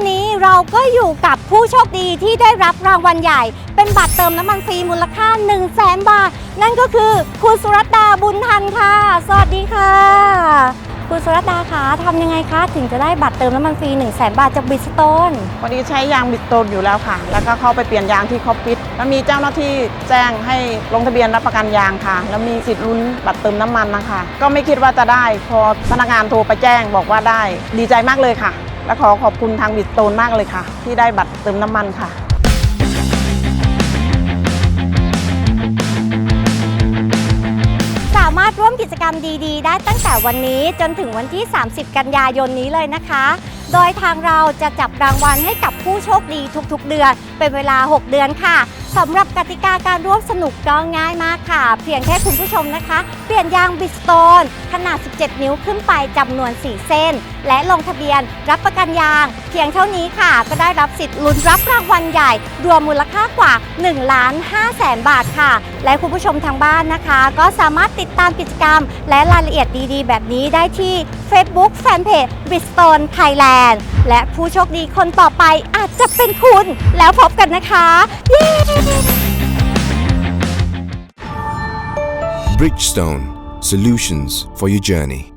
ันนี้เราก็อยู่กับผู้โชคดีที่ได้รับรางวัลใหญ่ เป็นบัตรเติมน้ำมันฟรีมูลค่า 1 0 0 0 0แบาท นั่นก็คือคุณสุรัตดาบุญทันค่ะ สวัสดีค่ะ คุณสุรัตดาคะทำยังไงคะ ถึงจะได้บัตรเติมน้ำมันฟรี 1 0 0 0 0แบาทจากบิสโตนพอดีใช้ยางบิดโตนอยู่แล้วค่ะ แล้วก็เข้าไปเปลี่ยนยางที่คอปปิดแล้วมีเจ้าหน้าที่แจ้งให้ลงทะเบียนรับประกันยางค่ะ แล้วมีสิทธิ์ลุ้นบัตรเติมน้ำมันนะคะ ก็ไม่คิดว่าจะได้ พอพนักงานโทรไปแจ้งบอกว่าได้ ดีใจมากเลยค่ะ และขอขอบคุณทางบิดโตนมากเลยค่ะ ที่ได้บัตรเติมน้ำมันค่ะสามารถร่วมกิจกรรมดีๆ ได้ตั้งแต่วันนี้จนถึงวันที่ 30 กันยายนนี้เลยนะคะ โดยทางเราจะจับรางวัลให้กับผู้โชคดีทุกๆ เดือน เป็นเวลา 6 เดือนค่ะ สำหรับกติกาการร่วมสนุกก็ง่ายมากค่ะ เพียงแค่คุณผู้ชมนะคะ เปลี่ยนยางบิสโตนขนาด 17 นิ้วขึ้นไปจำนวน 4 เส้น และลงทะเบียนรับประกันยาง เพียงเท่านี้ค่ะ ก็ได้รับสิทธิ์ลุ้นรับรางวัลใหญ่ รวมมูลค่ากว่า1ล้าน5แสนบาทค่ะ และคุณผู้ชมทางบ้านนะคะ ก็สามารถติดตามกิจกรรม และรายละเอียดดีๆ แบบนี้ได้ที่ Facebook Fanpage Bridgestone Thailand และผู้โชคดีคนต่อไปอาจจะเป็นคุณ แล้วพบกันนะคะ เย้ Bridgestone Solutions for your journey.